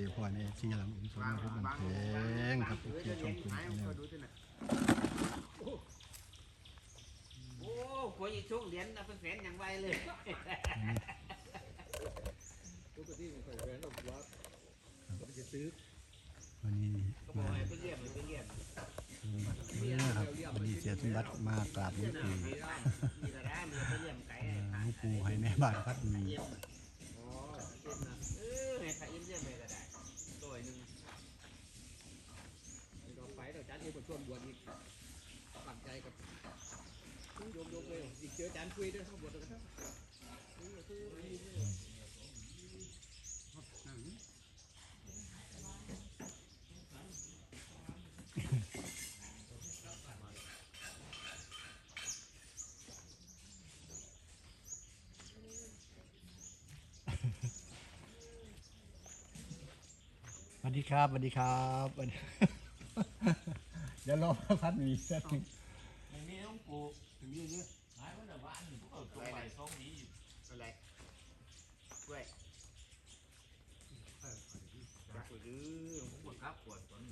ดีพ่อในซีหลังอุ้มสวนมาพบบันเทิงครับที่ชมคุณชาแนลโอ้คนอีกช่วงเหรียญเอาเป็นแสนอย่างไวเลยปกติมันค่แหวนดอกว่าเราจะซื้อวันนี้ก็บอกให้ไปเรียบไปเรียบเมื่อครับวันนี้เสียสมบัติมากราบหลวงปู่มีแต่ได้มีไปเรียบไก่เอ่อหลวงปู่ให้แม่บ้านพัดมี เยี่ยม อ๋อ เยี่ยมนะเออให้พระเยี่ยมเยี่ยมไปก็ได้ตัวหนึ่ง เราไปเราจา นที่ผมชวนบวชอีกตั้งใจกับโยมโยมเลยอีกเจอจานคุยด้วยข้างบวชกันทั้งสวัสดีครับสวัสดีครับ ดี๋ยวรอพัดมีสักหนึ่งไม่มีต้องปลูกถึงมีเยอะหายวันละวันพวกเอาตัวใบสองหวีอยู่อะไรกล้วยรักหรือผมก็ครับปวดตอน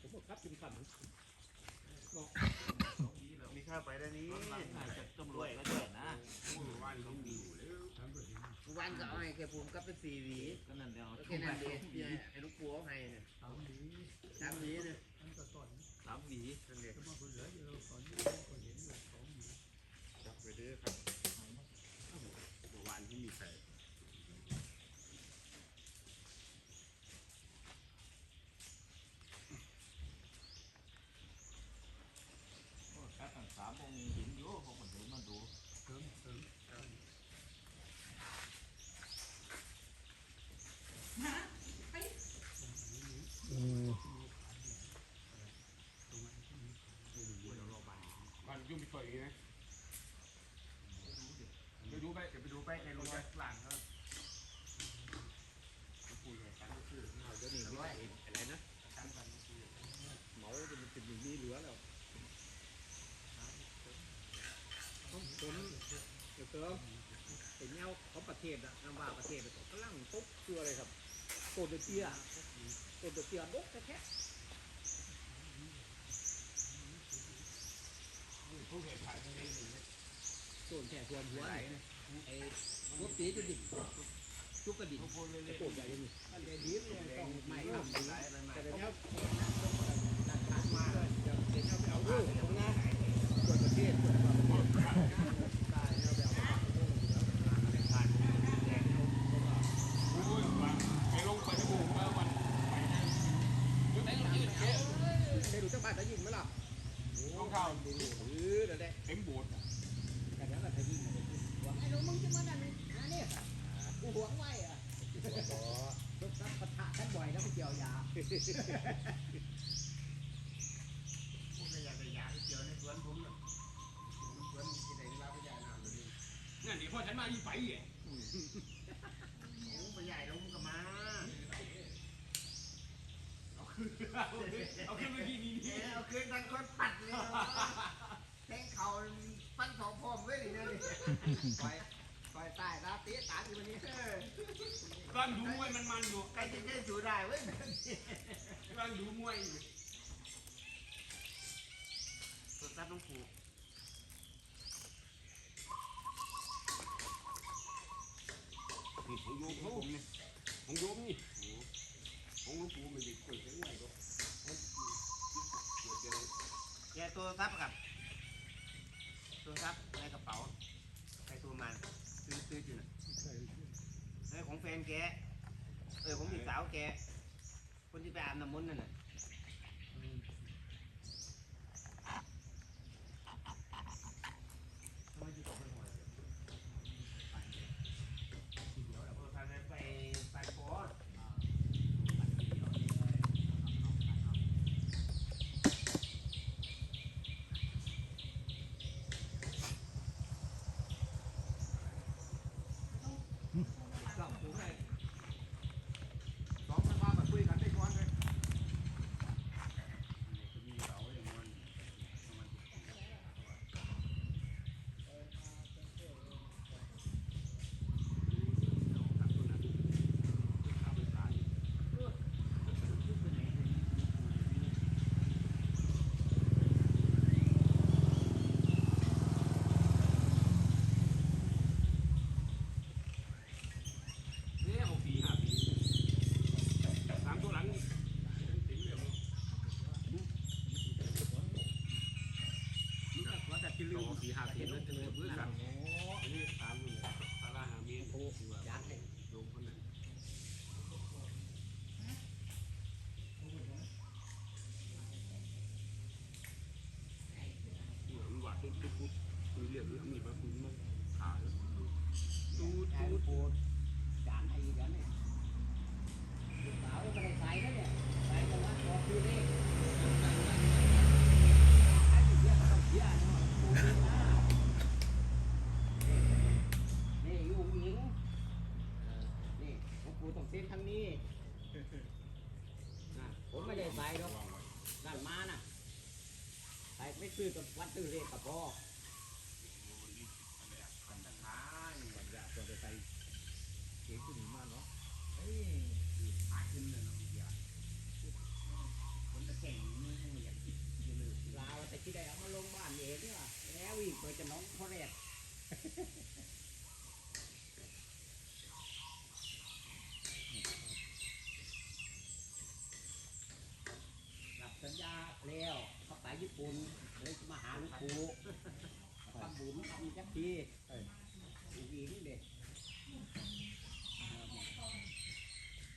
ผมบอกครับจุ่มขันสองหวีแล้วมีข้าวไปด้านนี้ตอนหลังน่าจะตำรวจก็ด้วยนะวันก็เอาให้แค่ภูมิก็เป็นสี่หวีก็นั่นเดียวแค่นั้นเองที่ให้ลูกปัวให้เนี่ยสามหวีเนี่ยามหวีนั่นเองจับไปเด้อครับเมื่อวานที่มีใส่ ครับตั้งสามองค์หินอยู่เขาคนเดินมาดู โอ้ ก่อนยุ่งไปต่อยนะไปดูไปเดี๋ยวไปดูไปในโรงงานหลังเขาคุยกันก็คือเอาเดี๋ยวนี้ไม่อะไรนะเหมาจะมันเป็นอย่างนี้เหลือแล้วต้องจนเดี๋ยวเติมเป็นแนวของประเทศอะนำว่าประเทศเขากำลังตุ๊กคืออะไรครับโตเดเตียโตเดเตียบกแท้ ผู้เห็นขายตรงนี้ๆส่วนแค่ส่วนหัวไหนนะไอ้หัวปีจะดิ่งจุกกระดิ่งพูดเลยจะโป่งใหญ่ยังไงอันเดียวนี้เลยต้องไม่ทำดีใส่อะไรมาแต่เดี๋ยวนี้นักขาดมาเดี๋ยวเดี๋ยวไปเอาดูตรงนั้นส่วนประเทศส่วนประเทศได้แล้วแบบว่า โอ้ยมาไอ้ลงไปที่บุกมาวันไปนะยุ่งไปยืดเยอะ ได้ดูเจ้าบ้านจะยิงไหมล่ะ รองเท้า ดูเออนั่นแหละ เต็มโบสถ์ แต่แล้วก็จะยิงว่า ไอ้หนูมึงจะมาดันหาเนี่ยกู หวงไว้อะต่อรถซักปะทะกันบ่อยแล้วไปเกี่ยวยาผมก็อยากจะอยากเกี่ยวในสวนผมน่ะสวนที่ไหนรับไม่ใหน้ำเลย นั่นเดี๋ยวพ่อฉันมาอีไปอะผมไปใหญ่ลงก็มาเอาขึ้นเอาขึ้นเมื่อกี้นี้เออเอาคืนทั้งคนปัดเลยนะแทงเข่าฟันสองพร้อมเลยนี่นะนี่ปล่อยป ต้ตาเตี้ยตาอยู่วันนี้เออกำลังดูมวยมันมันอยู่ใครจะได้สู้ได้เว้ยกำลังดูมวยอยู่ตัวซัดน้องผูนี่ของโยมเขาของโยมนี่ของหลวงปู่ไม่ได้คุยกันง่ายหรอกเดี๋ยวแกตัวซับกับตัวซับในกระเป๋าใส่ตัวมันซื้อซื้อจุน่ะไอ้ของแฟนแก เออของพี่สาวแก คนที่ไปอาบน้ำมนต์นั่นน่ะ ปีห้าปีนั่นจะเลยบื้อกันโอ้นี่สามหมื่นสาราหามีโอ้โหยัดเลยลงคนนั้นหลังหวานตุ๊กตุ๊บมีเรื่องนี้มีพระคุณมากขาดูดูดู แล้วเขาไปญี่ปุ่นเลยมาหาลูกปูทำบุญทำจักทีอีกอีนี่เด็ก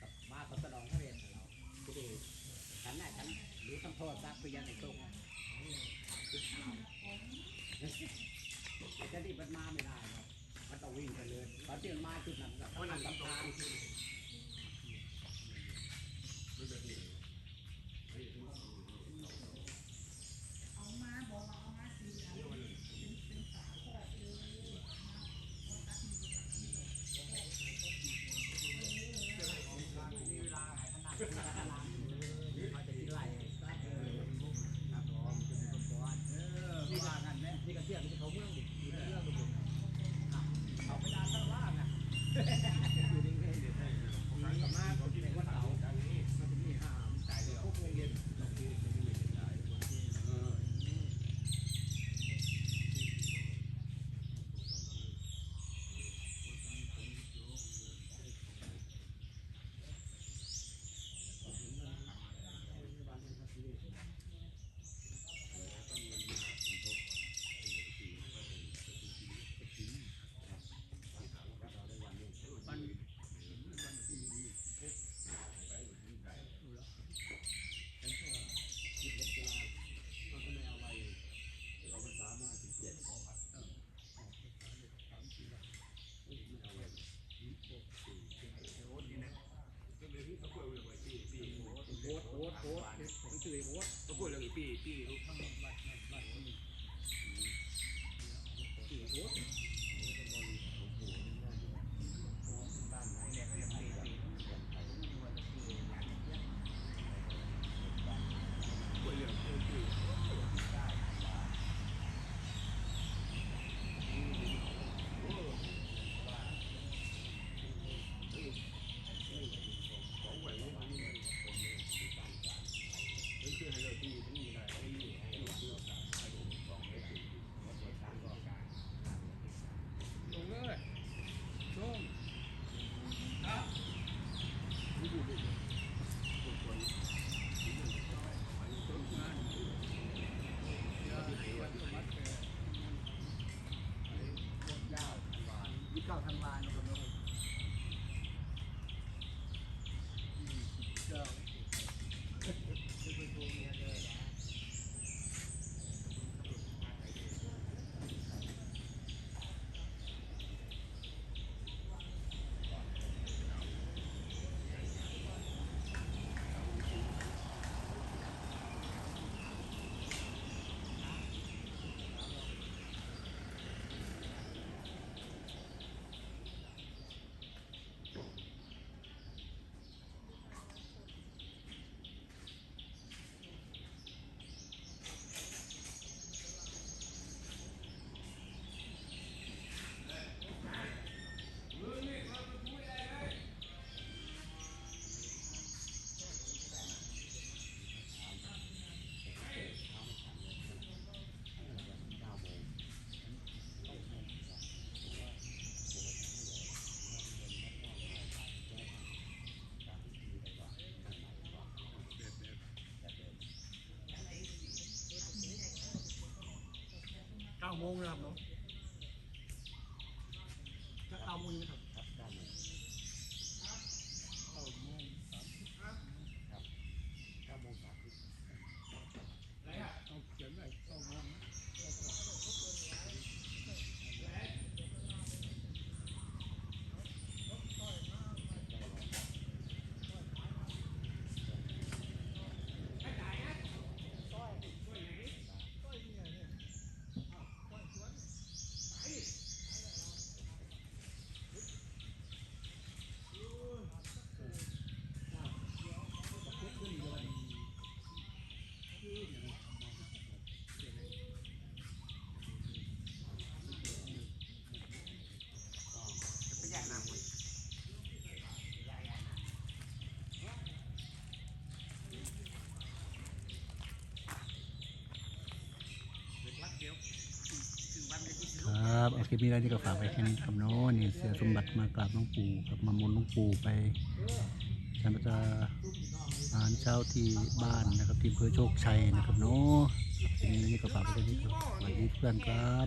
กับบ้าปัสดองเขาเรียนเราก็ดีฉันน่ะฉันรู้ทำโทษซะพยานในตรงแต่ที่มันมาไม่ได้ครับมัต้องวิ่งไปเลยตอนที่มันมาจุดนั้นแบต้องทำตาม เก้าธันวาเนอะ โมงนะครับเนาะจะเก้าโมงนะครับ ครับด้านนี้ เก้าโมงสาม เก้าโมงสามสิบ เอาเขียนไว้เก้าโมง ไปย่างน้ำมันเป็นวัดเดียวถึงวันจะที่สิ ครับเอาค ลิปนี้แล้วนี่ก็ฝากไว้แค่นี้ครับเนาะนี่เสียสมบัติมากราบหลวงปู่ครับมามนต์หลวงปู่ไปฉันจะอาหารเช้าที่บ้านนะครับที่อำเภอโชคชัยนะครับเนาะทีนี้นี่ก็ฝากไว้แค่นี้ครับสวัสดีเพื่อนครับ